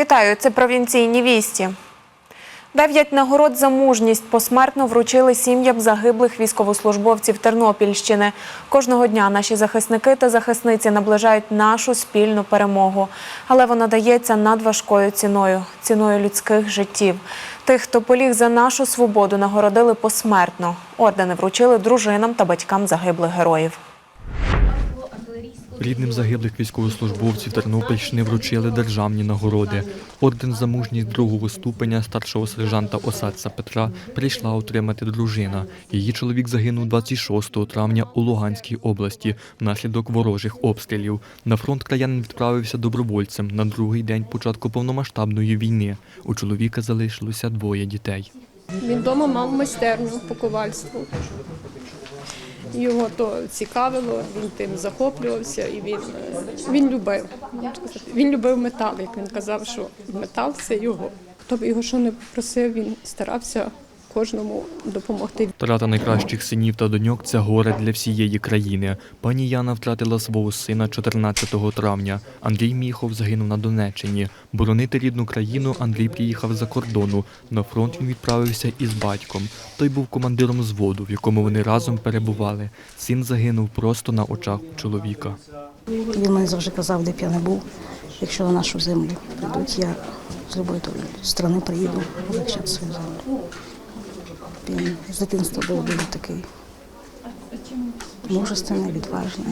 Вітаю, це провінційні вісті. Дев'ять нагород за мужність посмертно вручили сім'ям загиблих військовослужбовців Тернопільщини. Кожного дня наші захисники та захисниці наближають нашу спільну перемогу. Але вона дається надважкою ціною ціною людських життів. Тих, хто поліг за нашу свободу, нагородили посмертно. Ордени вручили дружинам та батькам загиблих героїв. Рідним загиблих військовослужбовців Тернопільщини вручили державні нагороди. Орден за мужність другого ступеня старшого сержанта Осадця Петра прийшла отримати дружина. Її чоловік загинув 26 травня у Луганській області внаслідок ворожих обстрілів. На фронт краянин відправився добровольцем на другий день початку повномасштабної війни. У чоловіка залишилося двоє дітей. Він вдома мав майстерню по ковальству. Його то цікавило, він тим захоплювався і він, він любив. Він любив метал, як він казав, що метал це його. Хто б його що не просив, він старався кожному допомогти. Втрата найкращих синів та доньок це горе для всієї країни. Пані Яна втратила свого сина 14 травня. Андрій Міхов загинув на Донеччині. Боронити рідну країну Андрій приїхав за кордону. На фронт він відправився із батьком. Той був командиром зводу, в якому вони разом перебували. Син загинув просто на очах у чоловіка. Він мені завжди казав, де б я не був, якщо на нашу землю прийдуть, я з любої сторони приїду захищати свою землю. Він з дитинства був дуже такий мужественний, відважний,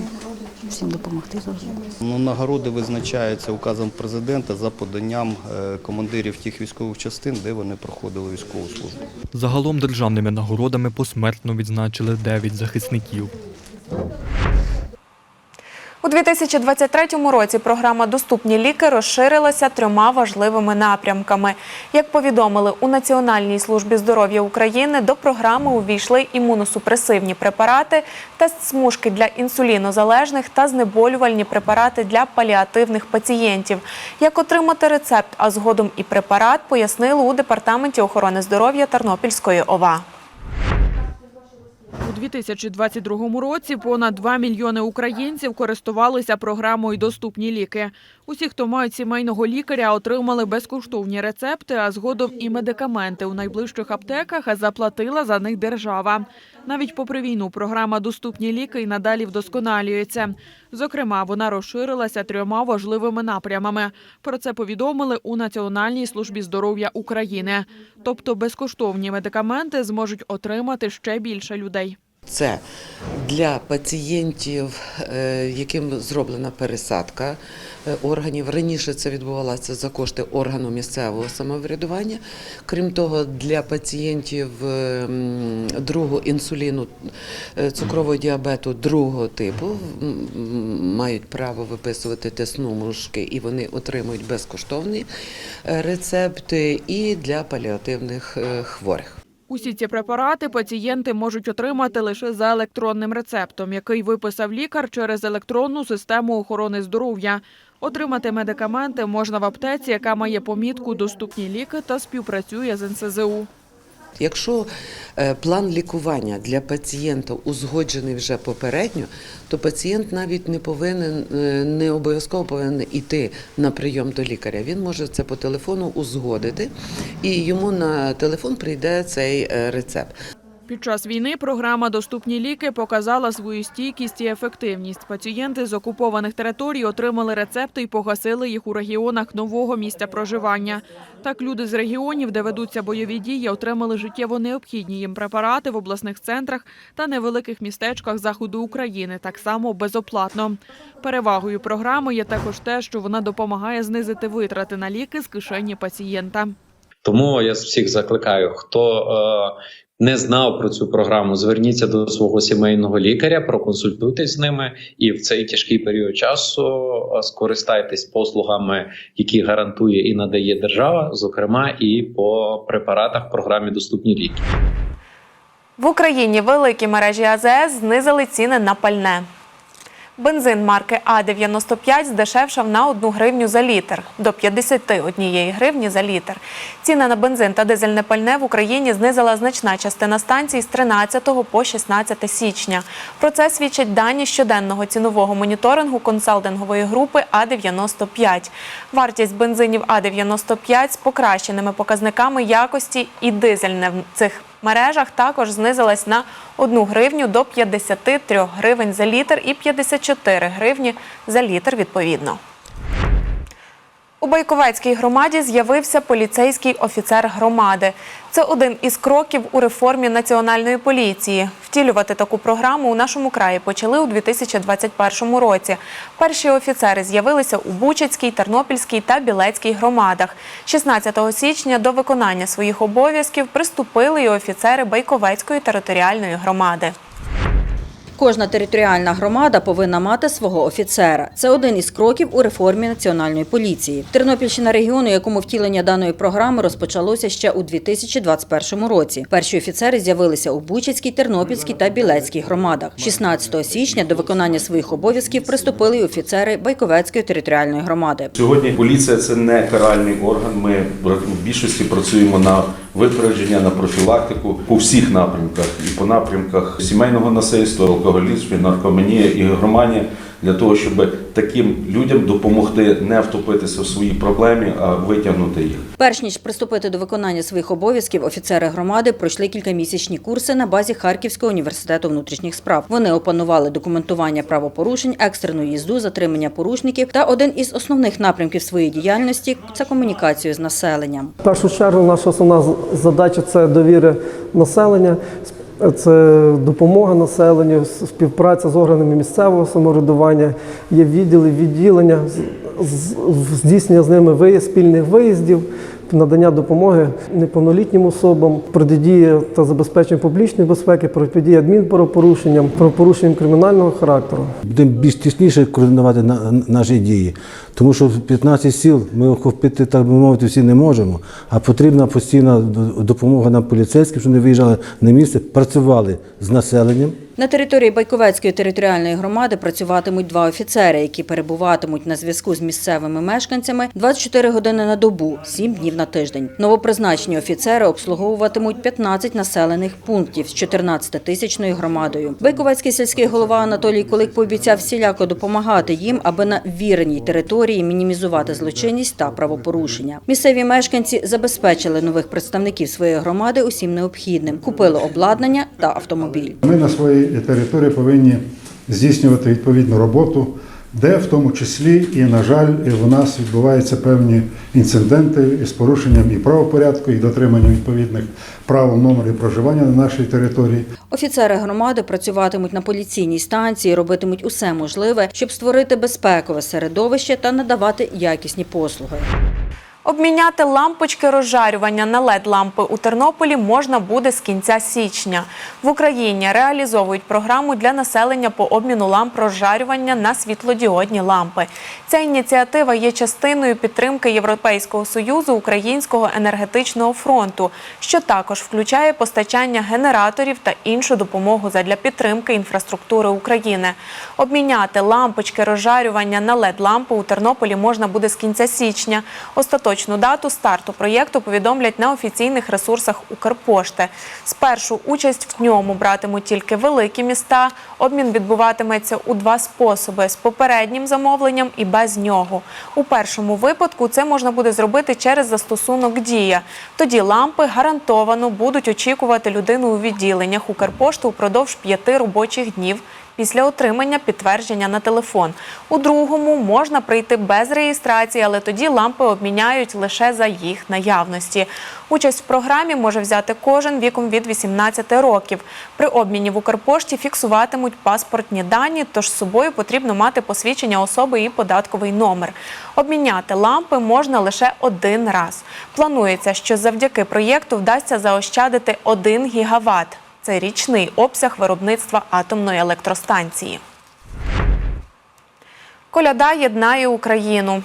всім допомогти завжди. Ну, нагороди визначаються указом президента за поданням е, командирів тих військових частин, де вони проходили військову службу. Загалом державними нагородами посмертно відзначили 9 захисників. У 2023 році програма Доступні ліки розширилася трьома важливими напрямками. Як повідомили у Національній службі здоров'я України, до програми увійшли імуносупресивні препарати, тест смужки для інсулінозалежних та знеболювальні препарати для паліативних пацієнтів. Як отримати рецепт, а згодом і препарат, пояснили у департаменті охорони здоров'я Тернопільської ОВА. У 2022 році понад 2 мільйони українців користувалися програмою Доступні ліки. Усі, хто мають сімейного лікаря, отримали безкоштовні рецепти, а згодом і медикаменти у найближчих аптеках, заплатила за них держава. Навіть попри війну програма Доступні ліки і надалі вдосконалюється. Зокрема, вона розширилася трьома важливими напрямами. Про це повідомили у Національній службі здоров'я України. Тобто безкоштовні медикаменти зможуть отримати ще більше людей. Це для пацієнтів, е, яким зроблена пересадка е, органів. Раніше це відбувалося за кошти органу місцевого самоврядування. Крім того, для пацієнтів е, другого інсуліну цукрового діабету другого типу мають право виписувати теснумушки і вони отримують безкоштовні рецепти і для паліативних хворих. Усі ці препарати пацієнти можуть отримати лише за електронним рецептом, який виписав лікар через електронну систему охорони здоров'я. Отримати медикаменти можна в аптеці, яка має помітку Доступні ліки та співпрацює з НСЗУ. Якщо е, план лікування для пацієнта узгоджений вже попередньо, то пацієнт навіть не повинен е, не обов'язково повинен іти на прийом до лікаря. Він може це по телефону узгодити, і йому на телефон прийде цей е, рецепт. Під час війни програма Доступні ліки показала свою стійкість і ефективність. Пацієнти з окупованих територій отримали рецепти і погасили їх у регіонах нового місця проживання. Так люди з регіонів, де ведуться бойові дії, отримали життєво необхідні їм препарати в обласних центрах та невеликих містечках заходу України, так само безоплатно. Перевагою програми є також те, що вона допомагає знизити витрати на ліки з кишені пацієнта. Тому я всіх закликаю, хто е, не знав про цю програму, зверніться до свого сімейного лікаря, проконсультуйтесь з ними, і в цей тяжкий період часу е, скористайтесь послугами, які гарантує і надає держава, зокрема і по препаратах в програмі Доступні ліки. В Україні великі мережі АЗС знизили ціни на пальне. Бензин марки А95 здешевшав на 1 гривню за літр до 51 гривні за літр. Ціни на бензин та дизельне пальне в Україні знизила значна частина станцій з 13 по 16 січня. Про це свідчать дані щоденного цінового моніторингу консалтингової групи А95. Вартість бензинів А95 з покращеними показниками якості і дизельне в цих мережах також знизилась на 1 гривню до 53 гривень за літр і 54 гривні за літр відповідно. У Байковецькій громаді з'явився поліцейський офіцер громади. Це один із кроків у реформі національної поліції. Втілювати таку програму у нашому краї почали у 2021 році. Перші офіцери з'явилися у Бучацькій, Тернопільській та Білецькій громадах. 16 січня до виконання своїх обов'язків приступили і офіцери Байковецької територіальної громади. Кожна територіальна громада повинна мати свого офіцера. Це один із кроків у реформі національної поліції. Тернопільщина регіону, якому втілення даної програми розпочалося ще у 2021 році. Перші офіцери з'явилися у Бучацькій, Тернопільській та Білецькій громадах. 16 січня до виконання своїх обов'язків приступили й офіцери Байковецької територіальної громади. Сьогодні поліція це не каральний орган. Ми в більшості працюємо на випередження, на профілактику по всіх напрямках і по напрямках сімейного насильства, алкоголізму, наркоманія і громанія для того, щоб таким людям допомогти не втопитися в своїй проблемі, а витягнути їх. Перш ніж приступити до виконання своїх обов'язків, офіцери громади пройшли кількамісячні курси на базі Харківського університету внутрішніх справ. Вони опанували документування правопорушень, екстрену їзду, затримання порушників та один із основних напрямків своєї діяльності це комунікацію з населенням. В першу чергу наша основна задача це довіра населення, це допомога населенню, співпраця з органами місцевого самоврядування, є відділи, відділення, здійснення з ними спільних виїздів, надання допомоги неповнолітнім особам, протидія та забезпечення публічної безпеки, протидія адмінправопорушенням, правопорушенням кримінального характеру. Будемо більш тісніше координувати наші дії, тому що в 15 сіл ми охопити, так би мовити, всі не можемо, а потрібна постійна допомога нам поліцейським, щоб вони виїжджали на місце, працювали з населенням. На території Байковецької територіальної громади працюватимуть два офіцери, які перебуватимуть на зв'язку з місцевими мешканцями 24 години на добу, 7 днів на тиждень. Новопризначені офіцери обслуговуватимуть 15 населених пунктів з 14-тисячною громадою. Байковецький сільський голова Анатолій Кулик пообіцяв всіляко допомагати їм, аби на віреній території мінімізувати злочинність та правопорушення. Місцеві мешканці забезпечили нових представників своєї громади усім необхідним, купили обладнання та автомобіль. Ми на своїй території повинні здійснювати відповідну роботу, де в тому числі і, на жаль, в нас відбуваються певні інциденти із порушенням і правопорядку, і дотриманням відповідних правил номерів проживання на нашій території. Офіцери громади працюватимуть на поліційній станції, робитимуть усе можливе, щоб створити безпекове середовище та надавати якісні послуги. Обміняти лампочки розжарювання на LED-лампи у Тернополі можна буде з кінця січня. В Україні реалізовують програму для населення по обміну ламп розжарювання на світлодіодні лампи. Ця ініціатива є частиною підтримки Європейського союзу Українського енергетичного фронту, що також включає постачання генераторів та іншу допомогу задля підтримки інфраструктури України. Обміняти лампочки розжарювання на LED-лампи у Тернополі можна буде з кінця січня. Остаточну дату старту проєкту повідомлять на офіційних ресурсах Укрпошти. Спершу участь в ньому братимуть тільки великі міста. Обмін відбуватиметься у два способи: з попереднім замовленням і без нього. У першому випадку це можна буде зробити через застосунок Дія. Тоді лампи гарантовано будуть очікувати людину у відділеннях Укрпошти упродовж п'яти робочих днів після отримання підтвердження на телефон. У другому можна прийти без реєстрації, але тоді лампи обміняють лише за їх наявності. Участь в програмі може взяти кожен віком від 18 років. При обміні в Укрпошті фіксуватимуть паспортні дані, тож з собою потрібно мати посвідчення особи і податковий номер. Обміняти лампи можна лише один раз. Планується, що завдяки проєкту вдасться заощадити 1 гігаватт. Це річний обсяг виробництва атомної електростанції. Коляда єднає Україну.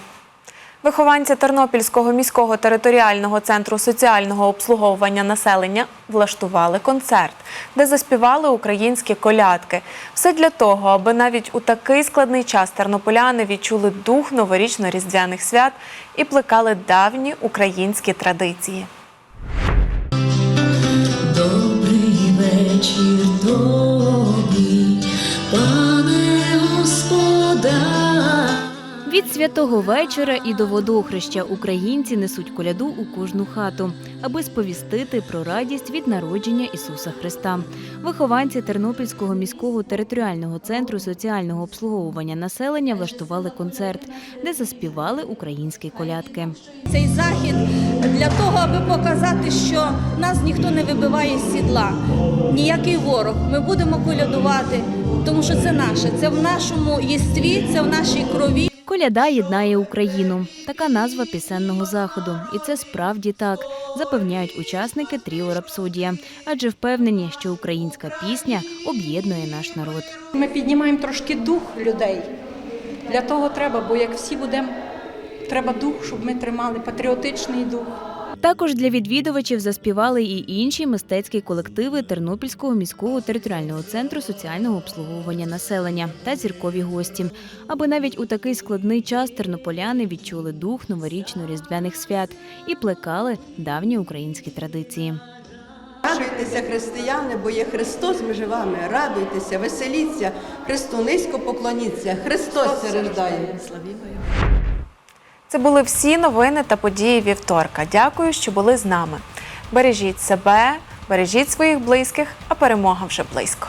Вихованці Тернопільського міського територіального центру соціального обслуговування населення влаштували концерт, де заспівали українські колядки. Все для того, аби навіть у такий складний час тернополяни відчули дух новорічно-різдвяних свят і плекали давні українські традиції. Вечір тобі, пане Господа. Від святого вечора і до водохреща українці несуть коляду у кожну хату, аби сповістити про радість від народження Ісуса Христа. Вихованці Тернопільського міського територіального центру соціального обслуговування населення влаштували концерт, де заспівали українські колядки. Цей захід для того, аби показати, що нас ніхто не вибиває з сідла, ніякий ворог. Ми будемо колядувати, тому що це наше, це в нашому єстві, це в нашій крові. Коляда єднає Україну. Така назва пісенного заходу. І це справді так, запевняють учасники Тріо Рапсодія, адже впевнені, що українська пісня об'єднує наш народ. Ми піднімаємо трошки дух людей. Для того треба, бо як всі будемо, треба дух, щоб ми тримали патріотичний дух. Також для відвідувачів заспівали і інші мистецькі колективи Тернопільського міського територіального центру соціального обслуговування населення та зіркові гості, аби навіть у такий складний час тернополяни відчули дух новорічно-різдвяних свят і плекали давні українські традиції. Радуйтеся, християни, бо є Христос між вами. Радуйтеся, веселіться, Христу низько поклоніться. Христос рождає. Це були всі новини та події вівторка. Дякую, що були з нами. Бережіть себе, бережіть своїх близьких, а перемога вже близько.